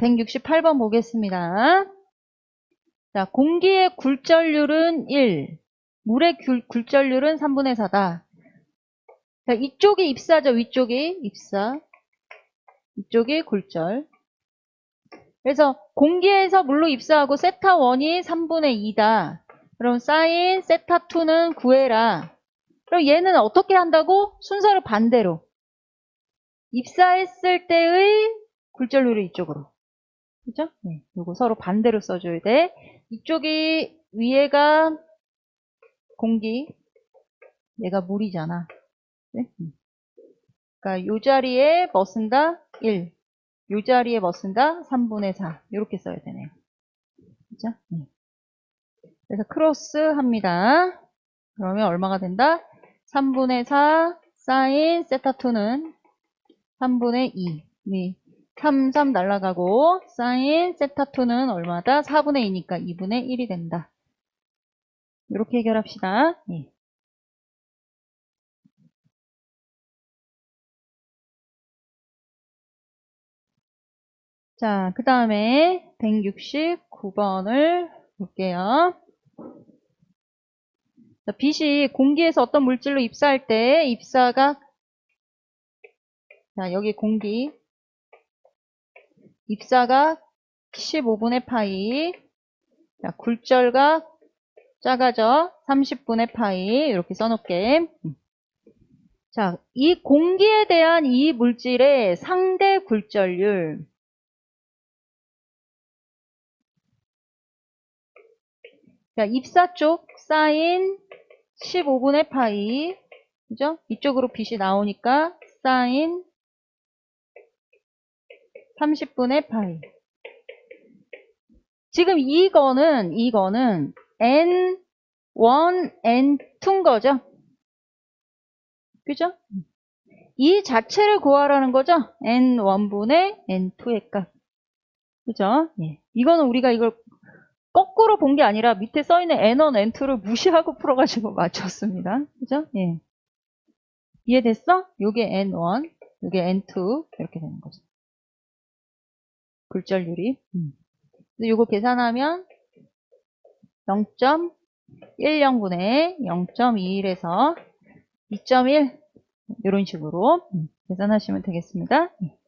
168번 보겠습니다. 자, 공기의 굴절률은 1, 물의 굴, 굴절률은 3분의 4다. 자, 이쪽이 입사죠, 위쪽이 입사. 이쪽이 굴절. 그래서 공기에서 물로 입사하고 세타 1이 3분의 2다. 그럼 사인 세타 2는 구해라. 그럼 얘는 어떻게 한다고? 순서를 반대로. 입사했을 때의 굴절률을 이쪽으로. 그죠? 네. 요거 서로 반대로 써줘야 돼. 이쪽이 위에가 공기, 얘가 물이잖아. 네? 음. 그러니까 요 자리에 뭐 쓴다? 1. 요 자리에 뭐 쓴다? 3분의 4. 이렇게 써야 되네요. 그죠? 네. 그래서 크로스 합니다. 그러면 얼마가 된다? 3분의 4 사인 세타2는 3분의 2. 네. 3, 3 날라가고 사인 세타2는 얼마다? 4분의 2니까 2분의 1이 된다. 이렇게 해결합시다. 예. 자, 그 다음에 169번을 볼게요. 자, 빛이 공기에서 어떤 물질로 입사할 때 입사가 자, 여기 공기 입사가 15분의 파이 자, 굴절각 작아져 30분의 파이 이렇게 써놓게 자, 이 공기에 대한 이 물질의 상대 굴절률 자, 입사 쪽 사인 15분의 파이 그죠? 이쪽으로 빛이 나오니까 사인 30분의 파이 지금 이거는 이거는 n1, n2인 거죠? 그죠? 이 자체를 구하라는 거죠? n1분의 n2의 값. 그죠? 예. 이거는 우리가 이걸 거꾸로 본 게 아니라 밑에 써있는 n1, n2를 무시하고 풀어가지고 맞췄습니다. 그죠? 예. 이해됐어? 요게 n1, 요게 n2 이렇게 되는 거죠. 굴절률이. 음. 요거 계산하면 0.10분의 0.21에서 2.1 이런 식으로 음, 계산하시면 되겠습니다. 예.